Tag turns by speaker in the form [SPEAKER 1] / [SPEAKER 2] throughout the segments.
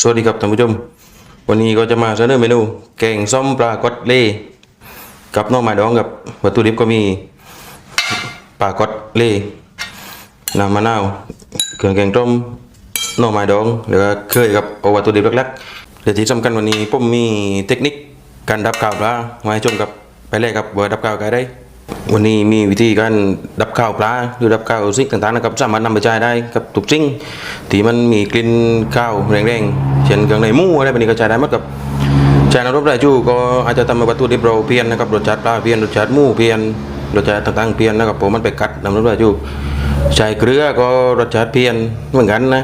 [SPEAKER 1] สวัสดีครับท่านผู้ชม วันนี้ก็จะมาเสนอเมนูแกงส้มปลากดเล่กับน้องไม้ดองกับวัตถุดิบก็มีปลากดเล่น้ำมะนาวเครื่องแกงต้มน้องไม้ดองแล้วก็เคยกับเอาวัตถุดิบหลักๆแต่ที่สำคัญวันนี้ผมมีเทคนิคการดับกาวปลามาให้ชมกับไปเลยครับว่าดับกาวกันได้ วันนี้มีวิธีการดับข้าวปลาหรือดับข้าวสิ่งต่างๆนะครับสามารถนำไปใช้ได้กับทุกสิ่งที่มันมีกลิ่นข้าวแรงๆ เช่นเครื่องในหมูอะไรแบบนี้ก็ใช้ได้หมดกับใช้ในรบได้จู่ก็อาจจะทำให้วัตถุดิบเราเปลี่ยนนะครับรสชาติปลาเปลี่ยนรสชาติหมูเปลี่ยนรสชาติต่างๆเปลี่ยนนะครับผมมันไปกัดนำรบได้จู่ใช้เกลือก็รสชาติเปลี่ยนเหมือนกันนะ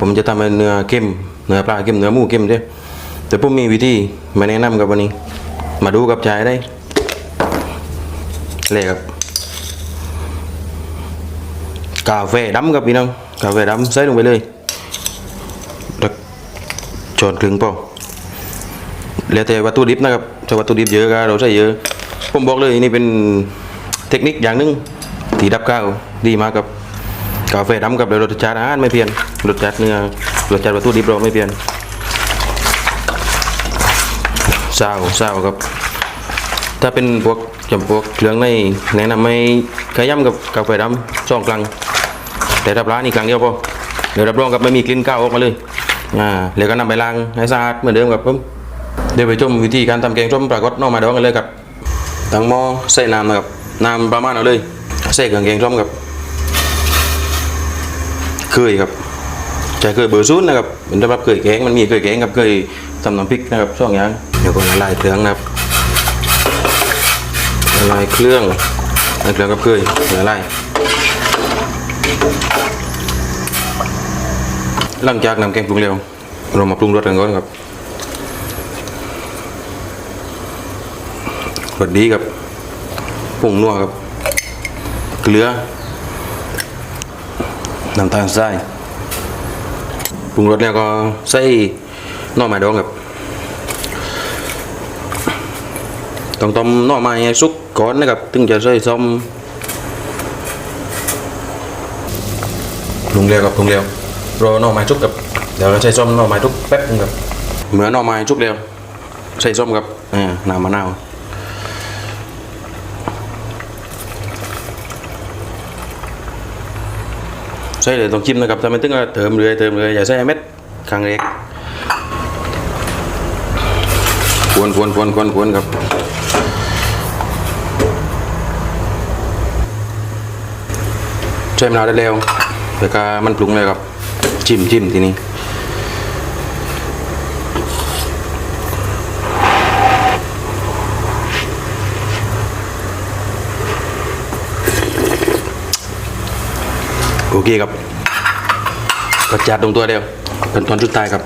[SPEAKER 1] ผมจะทำให้เนื้อเข้มเนื้อปลาเข้มเนื้อหมูเข้มด้วยแต่ผมมีวิธีมาแนะนำกับวันนี้ มาดูกับใช้ได้ เลยครับกาแฟดำครับพี่น้องกาแฟดำใส่ลงไปเลยแล้วช้อนครึ่งพอแล้วแต่วัตถุดิบนะครับถ้าวัตถุดิบเยอะก็เราใส่เยอะ ผมบอกเลยนี่เป็นเทคนิคอย่างหนึงที่ดับข้าวดีมากครับกาแฟดำกับเดี๋ยวรสชาติอาหารไม่เปลี่ยนรสชาติเนื้อรสชาติวัตถุดิบเราไม่เปลี่ยนซาวซาครับ ถ้าเป็นพวกจำพวกเครื่องในแนะนำให้ขย้ำกับกาแฟดำสองครั้งแต่รับร้านอีกครั้งเดียวพอเดี๋ยวรับรองกับไม่มีกลิ่นก้าวออกมาเลยอ่าแล้วก็นำไปล้างให้สะอาดเหมือนเดิมครับผมเดี๋ยวไปชมวิธีการทำแกงส้มปลากดนอกมาดองกันเลยครับตั้งหม้อใส่น้ำนะครับน้ำประมาณเอาเลยใส่เครื่องแกงส้มครับเคยครับใช้เคยเบอร์ศูนนะครับเป็นสำหรับเคยแกงมันมีเคยแกงกับเคยทำน้ำพริกนะครับสองอย่างเดี๋ยวก็ละลายเครื่องนะครับ ละลายเครื่องละลายเครื่องกับเคยละลายหลังจากนำแกงปรุงเร็วเรามาปรุงรสกันก่อนครับรสดีครับผงนัวครับเกลือน้ำตาลทรายปรุงรสแล้วก็ใส่น่อไม้ดองครับต้องต้มน่อไม้ให้สุก ก่อนนะครับ ถึงจะใส่ส้มปรุงเร็วครับปรุงเร็วรอหน่อไม้สุกกับเดี๋ยวเราใส่ส้มหน่อไม้ทุกแป๊บนึงครับเหมือนหน่อไม้สุกเร็วใส่ส้มครับอ่าน้ำมะนาวใส่เลยต้องจิ้มนะครับถ้าไม่ถึงก็เติมเลยเติมเลยอย่าใส่เม็ดครั้งเล็กกวนกวนกวนกวนกวนครับ ใช้มะนาวได้แล้วแล้วก็มันปรุงเลยครับ จิ้มจิ้มทีนี้โอเคครับกระจัดตรงตัวเดียวเป็นตอนสุดท้ายครับ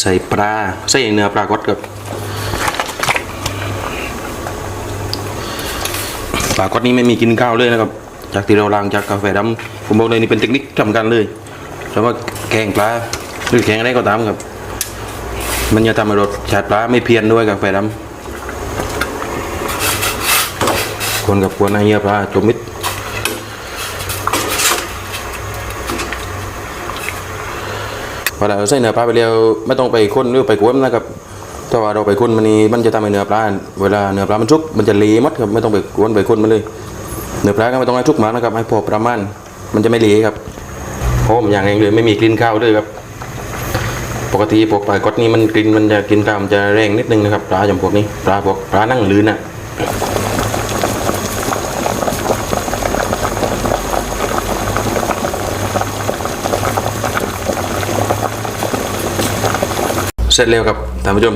[SPEAKER 1] ใส่ปลาใส่เนื้อปลากดครับปลากดนี้ไม่มีกินข้าวเลยนะครับ จากที่เราล้างจากกาแฟดำผมบอกเลยนี่เป็นเทคนิคสำคัญเลยเพราะว่าแกงปลาหรือแกงอะไรก็ตามครับ มันจะทำให้รสชาติปลาไม่เพี้ยนด้วยกาแฟดำคนกับคนให้เงียปลาจมมิดพอเราใส่เนื้อปลาไปแล้วไม่ต้องไปค้นหรือไปกวนนะครับถ้าว่าเราไปค้นมันนี่มันจะทำให้เนื้อปลาเวลาเนื้อปลามันชุกมันจะเละหมดครับไม่ต้องไปกวนไปค้นมันเลย เนื้อปลาก็ไม่ต้องให้ทุกมากนะครับให้พอประมาณมันจะไม่เละครับเพราะผมอย่างเองเลยไม่มีกลิ่นข้าวด้วยครับ ปกติพวกปลากดนี่มันกลิ่นมันจะกลิ่นข้าวมันจะแรงนิดนึงนะครับปลาอย่างพวกนี้ปลาพวกปลานั่งลื่นอะเสร็จแล้วครับท่านผู้ชม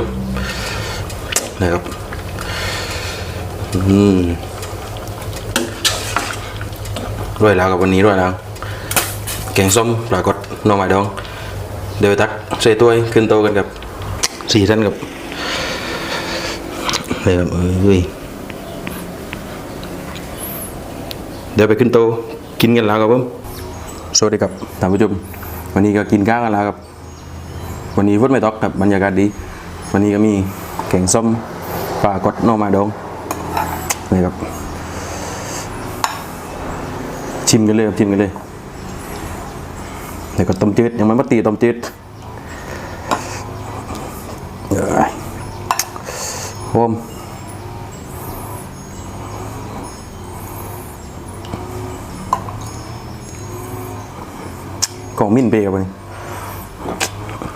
[SPEAKER 1] นะครับอืม ด้วยแล้วกับวันนี้ด้วยแล้วแกงส้มปลากดน่อไม้ดอง เดี๋ยวไปตักใส่ถ้วยขึ้นโตกันกับสี่ท่านกับเดี๋ยวเอ้ยเดี๋ยวไปขึ้นโตกินกันแล้วครับผมสวัสดีครับท่านผู้ชมวันนี้ก็กินข้าวกันแล้วครับ วันนี้ฝนไม่ตกครับบรรยากาศดี วันนี้ก็มีแกงส้มปลากดหน่อไม้ดองนี่ครับ ชิมกันเลยชิมกันเลยเดี๋ยวก็ต้มจืดยังไม่มาตีต้มจืดโอมกองมิ้นเปกับไป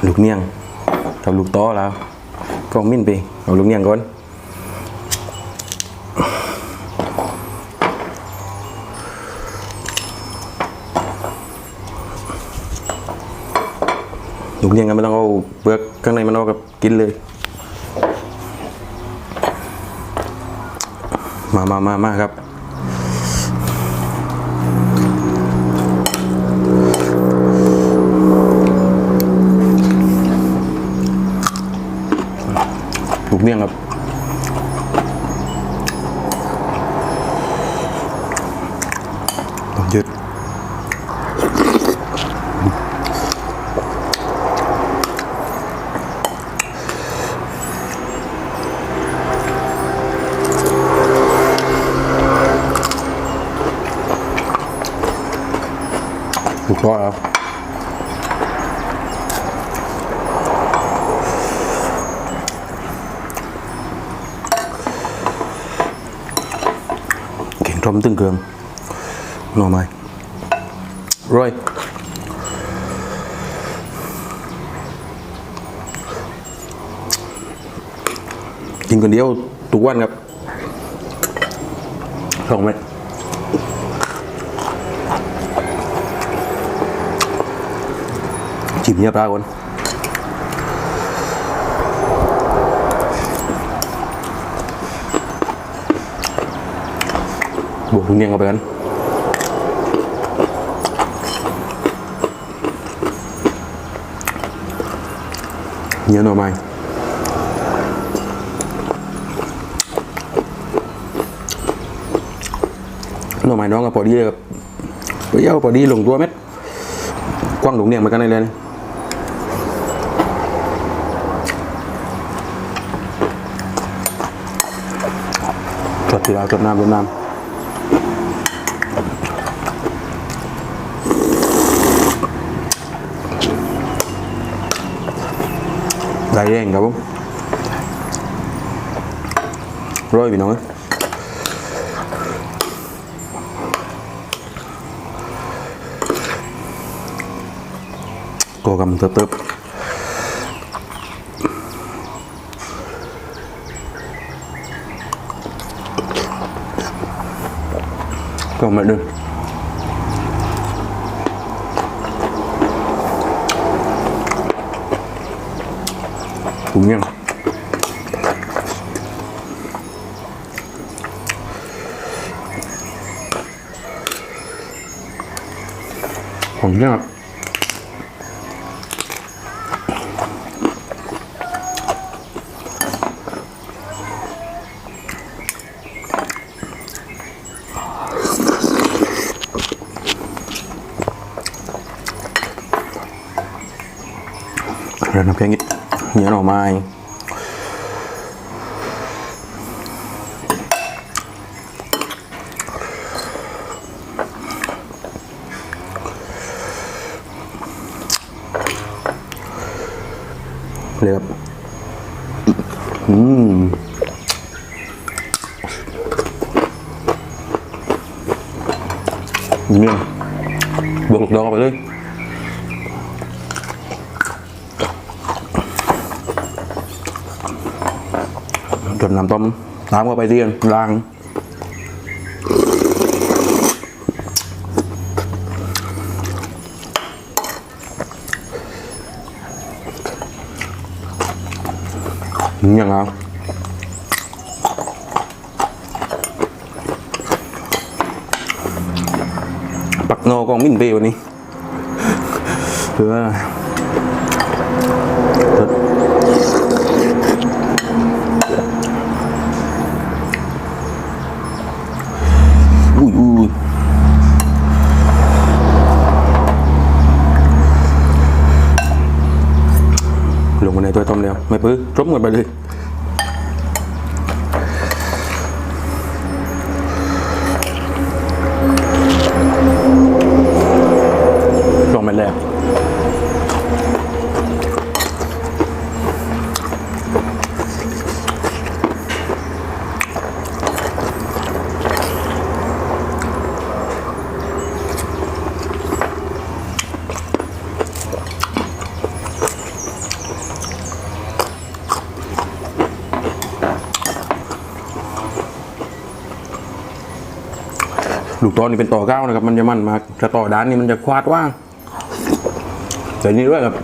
[SPEAKER 1] ลูกเนียงกับลูกต้อแล้วกองมิ้นเปเอาลูกเนียงก่อน ลูกเนียงกันไม่ต้องเอาเปลือกข้างในมันออกกับกินเลย มามามามาครับลูกเมี่ยงครับ ถูกต้องครับเก่งทมตึงเกลืองหน่อไม้ร้อยกินคนเดียวทุกวันครับสองเม็ จิบเนี้ยปลาก่อนบวกทุเนียงเข้าไปกันเนื้อหน่อไม้หน่อไม้น้องกับพอดีเลยครับเปรี้ยวพอดีลงตัวเม็ดกว้างหลงเนียงเหมือนกันเลยนะจ ทีละจดน้ำจดน้ำได้แรงครับผมร้อยพี่น้องเอ้ยก็กำเติบ ติบก็มาดึง ถุงยังผมเนี่ย rồi nó cái nghĩ nhớ nào mai liệp Ừm. miếng buộc đó vào đây จนน้ำต้มน้ำก็ไปเรียนล้างยังไงปักโนกองมินเบวันนี้เพื่อ ลงมาในตัวต้มแล้วไม่ปื้อรบกันไปเลย ลูกตอนนี้เป็นต่อเก้านะครับ มันจะมันมากถ้าต่อด้านนี้มันจะควาดว่างแต่นี่ด้วยครับ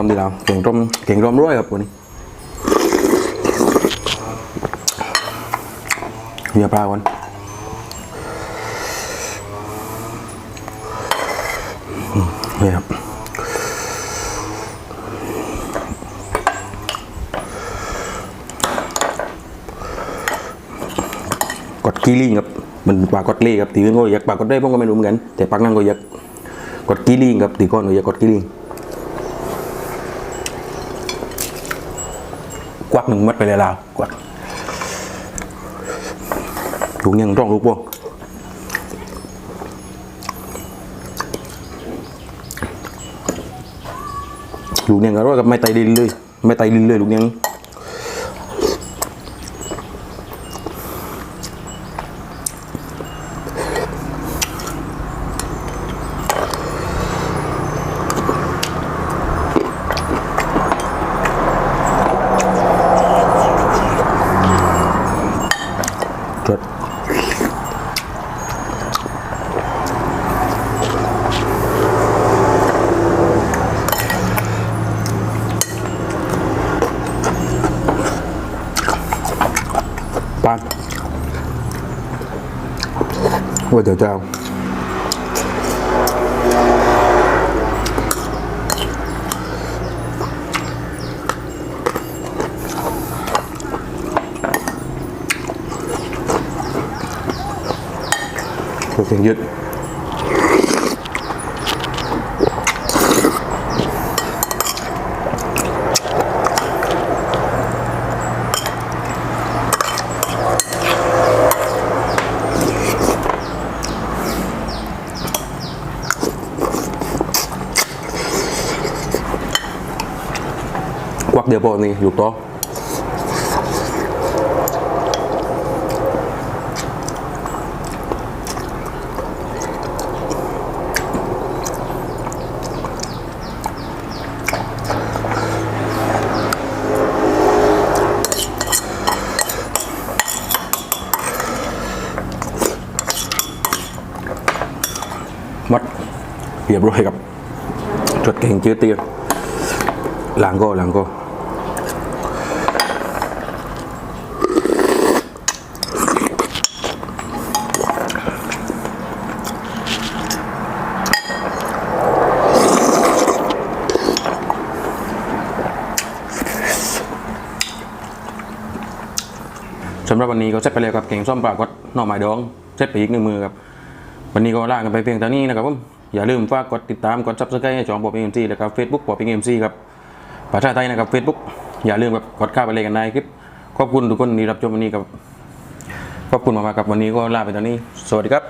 [SPEAKER 1] ต้มดีแล้วเก่งต้มเก่งร่มร้อยครับวันนี้เฮียปลาวันอืมนี่ครับกดกีลิงครับมันปลากดเล่ครับตีขึ้นก็อยากปลากดได้ผมก็ไม่รู้เหมือนกันแต่ปักนั่งก็อยากกดกีลิงครับตีก้อนก็อยากกดกีลิง วักหนึ่งมัดไปเลยลาวกวักลูกยังต้องลูกบ่ลูกยังก็ร้อยกับไม่ไตดินเลย ไม่ไตดินเลยลูกยัง ว่าเดี๋ยว จะเอาตัวเสียงยึดกวักเดียวพอนี่ลูกโตอมัดเรียบร้อยครับจดเก่งจืดเตียหลังก็หลังก็ สำหรับวันนี้ก็เสร็จไปแล้วกับเก่งส้มปลากดหน่อไม้ดองเสร็จไปอีกหนึ่งมือครับวันนี้ก็ลากันไปเพียงเท่านี้นะครับผมอย่าลืมฝากกดติดตามกดซับสไครต์ให้ช่องปอปิงเอ็มซีแล้วก็เฟซบุ๊กปอปิงเอ็มซีครับภาษาไทยนะครับเฟซบุ๊กอย่าลืมแบบกดข้าไปเลยกันได้คลิปขอบคุณทุกคนที่รับชมวันนี้ครับขอบคุณมากๆครับวันนี้ก็ลาไปเท่านี้ สวัสดีครับ